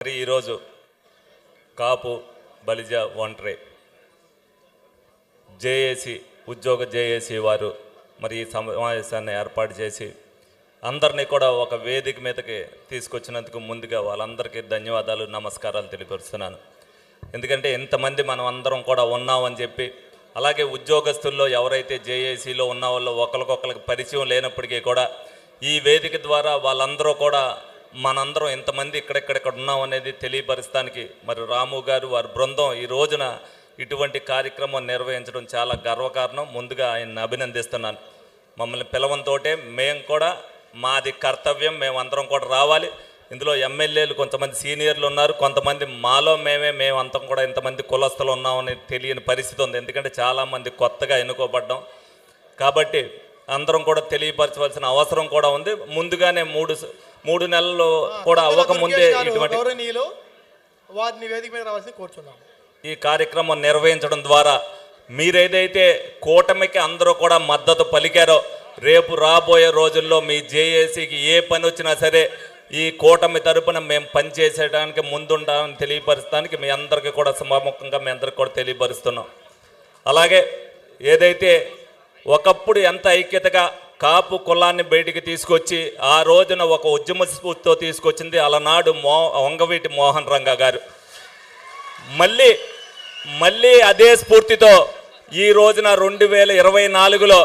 మరి ఈరోజు కాపు బలిజ ఒంటరి జేఏసీ ఉద్యోగ జేఏసీ వారు మరి ఈ సమావేశాన్ని ఏర్పాటు చేసి అందరినీ కూడా ఒక వేదిక మీదకి తీసుకొచ్చినందుకు ముందుగా వాళ్ళందరికీ ధన్యవాదాలు నమస్కారాలు తెలియపరుస్తున్నాను. ఎందుకంటే ఇంతమంది మనం అందరం కూడా ఉన్నామని చెప్పి అలాగే ఉద్యోగస్తుల్లో ఎవరైతే జేఏసీలో ఉన్న వాళ్ళు ఒకరికొకరికి పరిచయం లేనప్పటికీ కూడా ఈ వేదిక ద్వారా వాళ్ళందరూ కూడా మనందరం ఇంతమంది ఇక్కడెక్కడెక్కడ ఉన్నాం అనేది తెలియపరచడానికి మరి రాము గారు వారి బృందం ఈ రోజున ఇటువంటి కార్యక్రమం నిర్వహించడం చాలా గర్వకారణం. ముందుగా ఆయన్ని అభినందిస్తున్నాను. మమ్మల్ని పిలవంతోటే మేము కూడా మాది కర్తవ్యం మేమందరం కూడా రావాలి. ఇందులో ఎమ్మెల్యేలు కొంతమంది సీనియర్లు ఉన్నారు కొంతమంది మాలో మేమే మేమంతం కూడా ఇంతమంది కులస్తులు ఉన్నామని తెలియని పరిస్థితి ఉంది. ఎందుకంటే చాలామంది కొత్తగా ఎన్నుకోబడ్డాం. కాబట్టి అందరం కూడా తెలియపరచవలసిన అవసరం కూడా ఉంది. ముందుగానే మూడు మూడు నెలలు కూడా అవ్వకముందే దుర్గేష్ గారు, ఇటువంటి గౌరవనీయులు వారిని వేదిక మీద రావాల్సి ఈ కార్యక్రమం నిర్వహించడం ద్వారా మీరేదైతే కూటమికి అందరూ కూడా మద్దతు పలికారో రేపు రాబోయే రోజుల్లో మీ జేఏసీకి ఏ పని వచ్చినా సరే ఈ కూటమి తరపున మేము పనిచేసేయడానికి ముందుంటామని తెలియపరచడానికి మీ అందరికీ కూడా సమాముఖంగా మీ అందరికి కూడా తెలియపరుస్తున్నాం. అలాగే ఏదైతే ఒకప్పుడు ఎంత ఐక్యతగా కాపు కులాన్ని బయటికి తీసుకొచ్చి ఆ రోజున ఒక ఉద్యమ స్ఫూర్తితో తీసుకొచ్చింది అలనాడు మో వంగవీటి మోహన్ రంగ గారు. మళ్ళీ మళ్ళీ అదే స్ఫూర్తితో ఈ రోజున రెండు వేల ఇరవై నాలుగులో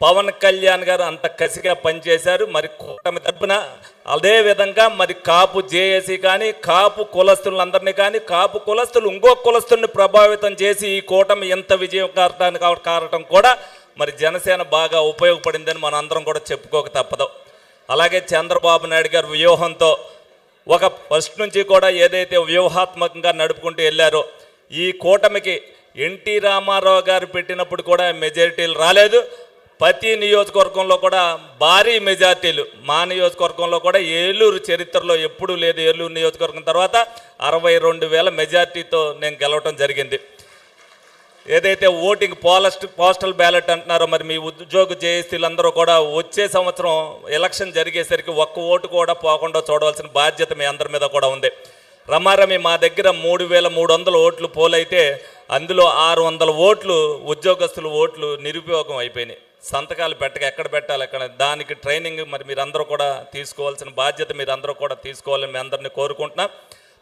పవన్ కళ్యాణ్ గారు అంత కసిగా పనిచేశారు. మరి కూటమి తరపున అదే విధంగా మరి కాపు జేఏసీ కానీ కాపు కులస్తులందరినీ కానీ కాపు కులస్తులు ఇంకో కులస్తుల్ని ప్రభావితం చేసి ఈ కూటమి ఎంత విజయం కారటానికి కారటం కూడా మరి జనసేన బాగా ఉపయోగపడిందని మన అందరం కూడా చెప్పుకోక తప్పదు. అలాగే చంద్రబాబు నాయుడు గారి వ్యూహంతో ఒక ఫస్ట్ నుంచి కూడా ఏదైతే వ్యూహాత్మకంగా నడుపుకుంటూ వెళ్ళారో ఈ కూటమికి ఎన్టీ రామారావు గారు పెట్టినప్పుడు కూడా మెజారిటీలు రాలేదు. ప్రతి నియోజకవర్గంలో కూడా భారీ మెజార్టీలు. మా నియోజకవర్గంలో కూడా ఏలూరు చరిత్రలో ఎప్పుడూ లేదు. ఏలూరు నియోజకవర్గం తర్వాత అరవై రెండు వేల మెజార్టీతో నేను గెలవటం జరిగింది. ఏదైతే ఓటింగ్ పోలస్ట్ పోస్టల్ బ్యాలెట్ అంటున్నారో మరి మీ ఉద్యోగ జేఏసీలందరూ కూడా వచ్చే సంవత్సరం ఎలక్షన్ జరిగేసరికి ఒక్క ఓటు కూడా పోకుండా చూడవలసిన బాధ్యత మీ అందరి మీద కూడా ఉంది. రమారమి మా దగ్గర మూడు వేల మూడు వందల ఓట్లు పోలైతే అందులో ఆరు వందల ఓట్లు ఉద్యోగస్తుల ఓట్లు నిరుపయోగం అయిపోయినాయి. సంతకాలు పెట్టక ఎక్కడ పెట్టాలి ఎక్కడ దానికి ట్రైనింగ్ మరి మీరందరూ కూడా తీసుకోవాల్సిన బాధ్యత మీరందరూ కూడా తీసుకోవాలని మీ అందరిని కోరుకుంటున్నాం.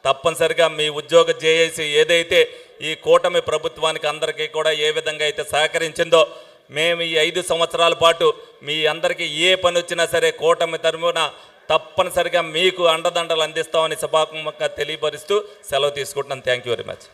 తప్పనిసరిగా మీ ఉద్యోగ జేఏసీ ఏదైతే ఈ కూటమి ప్రభుత్వానికి అందరికీ కూడా ఏ విధంగా అయితే సహకరించిందో మేము ఈ ఐదు సంవత్సరాల పాటు మీ అందరికీ ఏ పని వచ్చినా సరే కూటమి తరమున తప్పనిసరిగా మీకు అండదండలు అందిస్తామని సభాత్మకంగా తెలియపరుస్తూ సెలవు తీసుకుంటున్నాను థ్యాంక్ యూ వెరీ మచ్